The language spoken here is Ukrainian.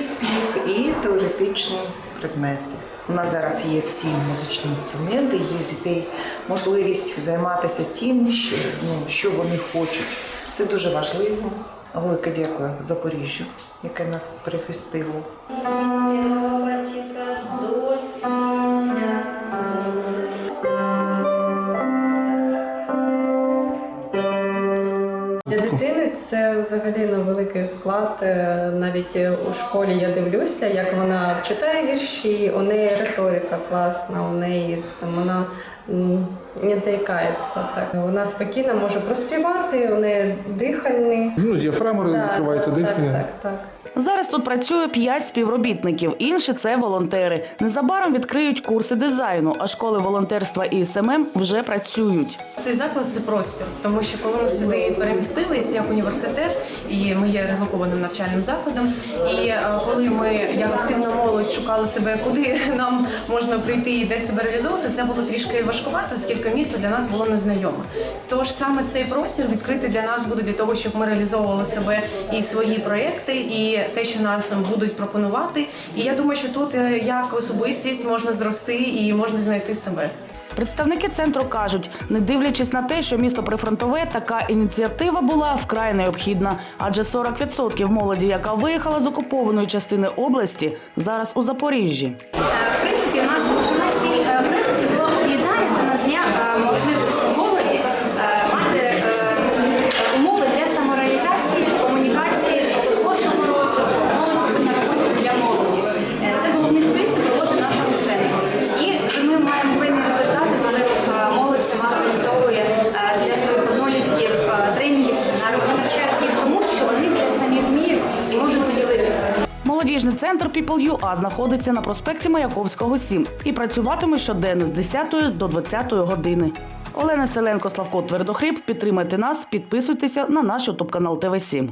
спів і теоретичні предмети. У нас зараз є всі музичні інструменти, є дітей можливість займатися тим, що, ну, що вони хочуть. Це дуже важливо. Велике дякую Запоріжжю, яке нас прихистило. Це взагалі ну, великий вклад. Е, Навіть е, у школі я дивлюся, як вона читає вірші, у неї риторика класна, у неї там вона м, не заїкається. Так вона спокійно може проспівати, у неї дихальний. Ну, діафрагма Да, відкривається так, дихання. Так, так, так. Зараз тут працює п'ять співробітників, інші це волонтери. Незабаром відкриють курси дизайну, а школи волонтерства і СММ вже працюють. Цей заклад це простір, тому що коли ми сюди перемістились як університет, і ми є релокованим навчальним закладом. І е, коли ми, як активна молодь, шукали себе, куди нам можна прийти і де себе реалізовувати, це було трішки важкувато, оскільки місто для нас було незнайоме. Тож саме цей простір відкритий для нас буде для того, щоб ми реалізовували себе і свої проекти, і те, що нас будуть пропонувати. І я думаю, що тут е, як особистість можна зрости і можна знайти себе. Представники центру кажуть, не дивлячись на те, що місто прифронтове, така ініціатива була вкрай необхідна, адже 40% молоді, яка виїхала з окупованої частини області, зараз у Запоріжжі. В принципі, у нас Молодіжний центр People.ua знаходиться на проспекті Маяковського 7 і працюватиме щоденно з 10 до 20 години. Олена Селенко, Славко Твердохріб. Підтримайте нас, підписуйтеся на наш ютуб канал ТВ 7